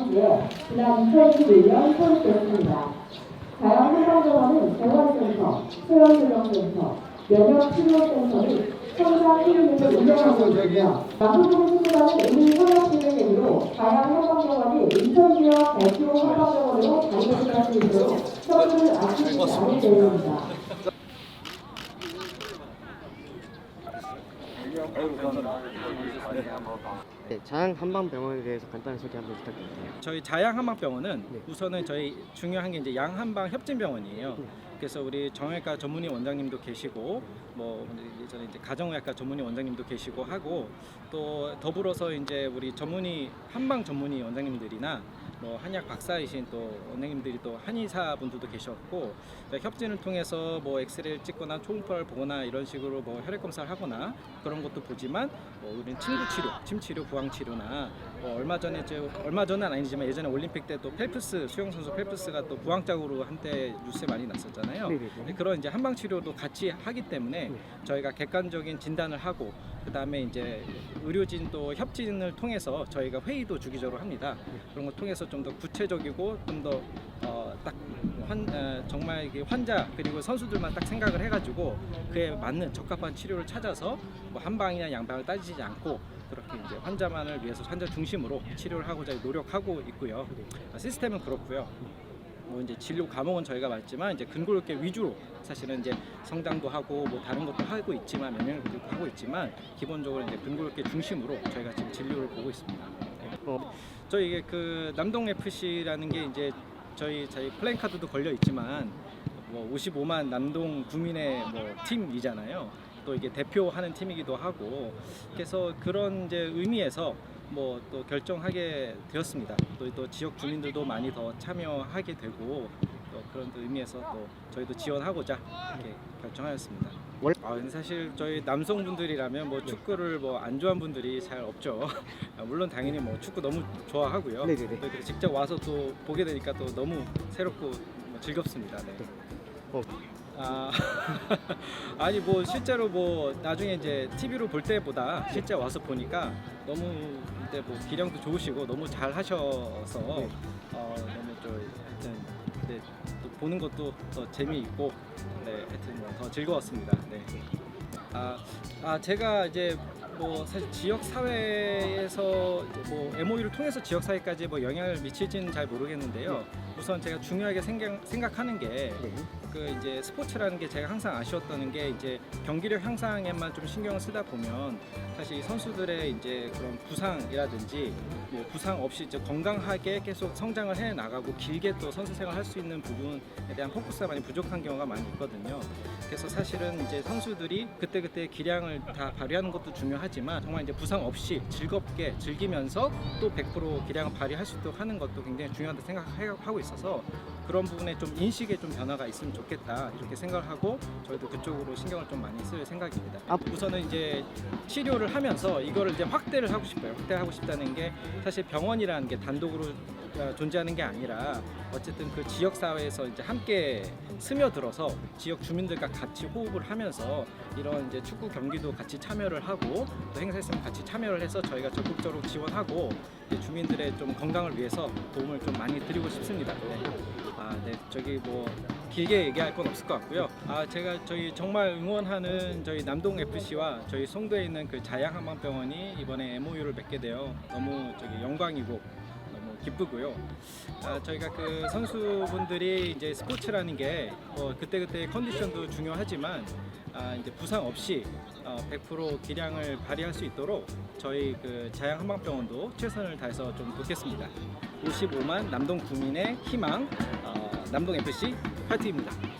정원지에 지난 2021년 설립됐습니다. 한방병원은 재활센터, 소형교정센터, 면역치료센터를 성장 클리닉을 운영하고 있으며 남부동을 수술하는 의료 협력진을 계기로 다양 한방병원이 인천 지역 대표 한방병원으로 자리매김할 수 있도록 협조를 아끼지 않을 계획입니다. 네, 자양 한방병원에 대해서 간단히 소개 한번 부탁드릴게요. 저희 자양 한방병원은 네. 우선은 저희 중요한 게 이제 양 한방 협진병원이에요. 네. 그래서 우리 정형외과 전문의 원장님도 계시고 뭐 예전에 이제 가정의학과 전문의 원장님도 계시고 하고 또 더불어서 이제 우리 전문의 한방 전문의 원장님들이나 뭐 한약 박사이신 또 원장님들이 또 한의사 분들도 계셨고 네, 협진을 통해서 뭐 엑스레이를 찍거나 초음파를 보거나 이런 식으로 뭐 혈액 검사를 하거나 그런 것도 보지만 뭐 우리는 침구 치료, 침 치료, 부항 치료나 뭐 얼마 전에 이제 얼마 전은 아니지만 예전에 올림픽 때 또 펠프스 수영 선수 펠프스가 또 부항짝으로 한때 뉴스에 많이 났었잖아요. 네네네. 근데 그런 이제 한방 치료도 같이 하기 때문에 네. 저희가 객관적인 진단을 하고 그 다음에 이제 의료진 또 협진을 통해서 저희가 회의도 주기적으로 합니다. 그런 걸 통해서 좀 더 구체적이고 좀더 어, 딱 환, 어, 정말 이게 환자 그리고 선수들만 딱 생각을 해가지고 그에 맞는 적합한 치료를 찾아서 뭐 한방이나 양방을 따지지 않고 그렇게 이제 환자만을 위해서 환자 중심으로 치료를 하고자 노력하고 있고요. 아, 시스템은 그렇고요. 뭐 이제 진료 과목은 저희가 맞지만 이제 근골격계 위주로 사실은 이제 성장도 하고 뭐 다른 것도 하고 있지만 면역력도 하고 있지만 기본적으로 이제 근골격계 중심으로 저희가 지금 진료를 보고 있습니다. 네. 어, 저희 이게 그 남동 FC라는 게 이제 저희 저희 플랜카드도 걸려 있지만 뭐 55만 남동 구민의 뭐 팀이잖아요. 또 이게 대표하는 팀이기도 하고 그래서 그런 이제 의미에서 뭐 또 결정하게 되었습니다. 또, 또 지역 주민들도 많이 더 참여하게 되고 또 그런 또 의미에서 또 저희도 지원하고자 이렇게 결정하였습니다. 원- 아 근데 사실 저희 남성분들이라면 뭐 축구를 뭐 안 좋아하는 분들이 잘 없죠. 아, 물론 당연히 뭐 축구 너무 좋아하고요. 네 네 네. 또 이렇게 직접 와서 또 보게 되니까 또 너무 새롭고 뭐 즐겁습니다. 네. 어. 아 아니 뭐 실제로 뭐 나중에 이제 TV로 볼 때보다 실제 와서 보니까 너무 이제 뭐 기량도 좋으시고 너무 잘 하셔서 네. 어 너무 좀 하여튼 네, 또 보는 것도 더 재미있고 네 하여튼 뭐더 즐거웠습니다. 네. 아, 아 제가 이제 뭐 사실 지역 사회에서 이제 뭐 MOU를 통해서 지역 사회까지 뭐 영향을 미칠지는 잘 모르겠는데요. 우선 제가 중요하게 생각, 생각하는 게 네. 그 이제 스포츠라는 게 제가 항상 아쉬웠던 게 이제 경기력 향상에만 좀 신경을 쓰다 보면 사실 이 선수들의 이제 그런 부상이라든지 뭐 부상 없이 이제 건강하게 계속 성장을 해 나가고 길게 또 선수 생활 할수 있는 부분에 대한 포커스가 많이 부족한 경우가 많이 있거든요. 그래서 사실은 이제 선수들이 그때그때 기량을 다 발휘하는 것도 중요하지만 정말 이제 부상 없이 즐겁게 즐기면서 또 100% 기량을 발휘할 수 있도록 하는 것도 굉장히 중요하다고 생각하고 있어서 그런 부분에 좀 인식에 좀 변화가 있으면 좋겠다 이렇게 생각을 하고 저희도 그쪽으로 신경을 좀 많이 쓸 생각입니다. 아. 우선은 이제 치료를 하면서 이거를 이제 확대를 하고 싶어요. 확대하고 싶다는 게 사실 병원이라는 게 단독으로 어, 존재하는 게 아니라 어쨌든 그 지역 사회에서 이제 함께 스며들어서 지역 주민들과 같이 호흡을 하면서 이런 이제 축구 경기도 같이 참여를 하고 또 행사 있으면 같이 참여를 해서 저희가 적극적으로 지원하고 주민들의 좀 건강을 위해서 도움을 좀 많이 드리고 싶습니다. 네. 아, 네. 저기 뭐 길게 얘기할 건 없을 것 같고요. 아, 제가 저희 정말 응원하는 저희 남동 FC와 저희 송도에 있는 그 자양 한방병원이 이번에 MOU를 맺게 되어 너무 저기 영광이고 너무 기쁘고요. 아, 저희가 그 선수분들이 이제 스포츠라는 게 뭐 그때그때 컨디션도 중요하지만 아, 이제 부상 없이 어, 100% 기량을 발휘할 수 있도록 저희 그 자양 한방병원도 최선을 다해서 좀 돕겠습니다. 55만 남동 구민의 희망 어, 남동 FC 파이팅입니다.